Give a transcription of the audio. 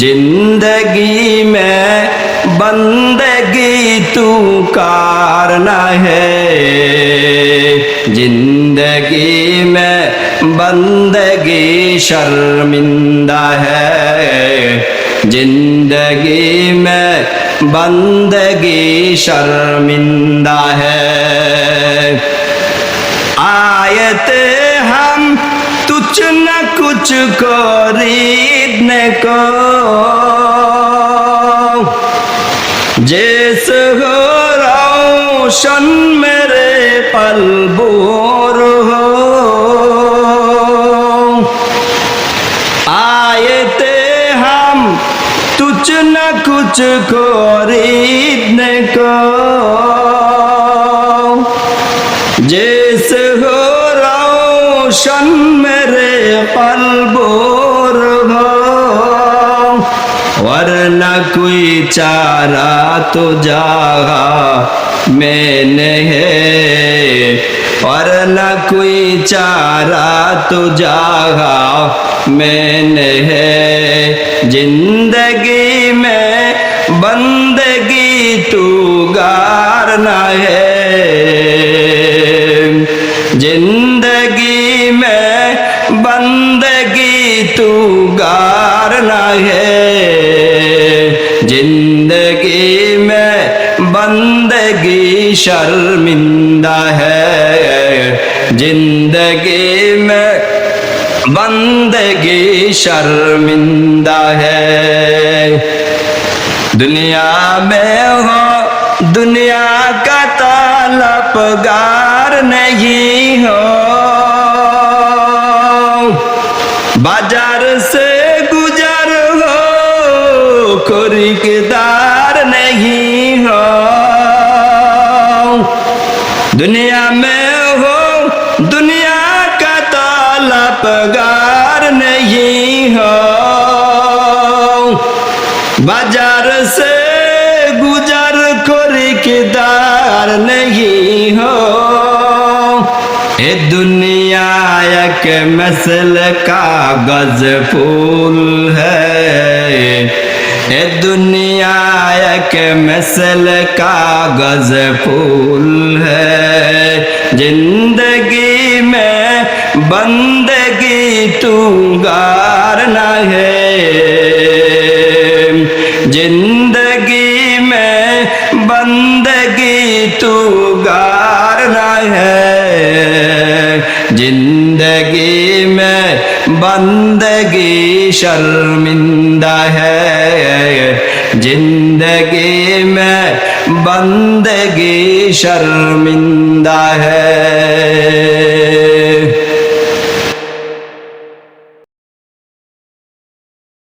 ज़िंदगी में बंदगी तू कारना है। ज़िंदगी में बंदगी शर्मिंदा है। ज़िंदगी में बंदगी शर्मिंदा है। आयते तुझ न कुछ खरीदने को जैसे हो रोशन मेरे पल बोर हो आए थे हम तुझ न कुछ खरीदने रोशन मेरे पल बोर हो। वरना कोई चारा तो जागा मैंने है। वरना कोई चारा तो जागा मैंने है। ज़िंदगी में बंदगी तू गारना है। बंदगी तू गारना है। ज़िंदगी में बंदगी शर्मिंदा है। ज़िंदगी में बंदगी शर्मिंदा है। दुनिया में हो, दुनिया का तलपगार नहीं हो। बाज़ार से गुजर हो, खरीदार नहीं हो। दुनिया में हो, दुनिया का तलपगार नहीं हो। बाज़ार से गुजर, खरीदार नहीं हो। ए दुनिया एक मसल कागज़ फूल है। ए दुनिया एक मसल कागज़ फूल है। ज़िंदगी में बंदगी तू गारना है। ज़िंदगी में बंदगी तू में बंदगी शर्मिंदा है। ज़िंदगी में बंदगी शर्मिंदा है।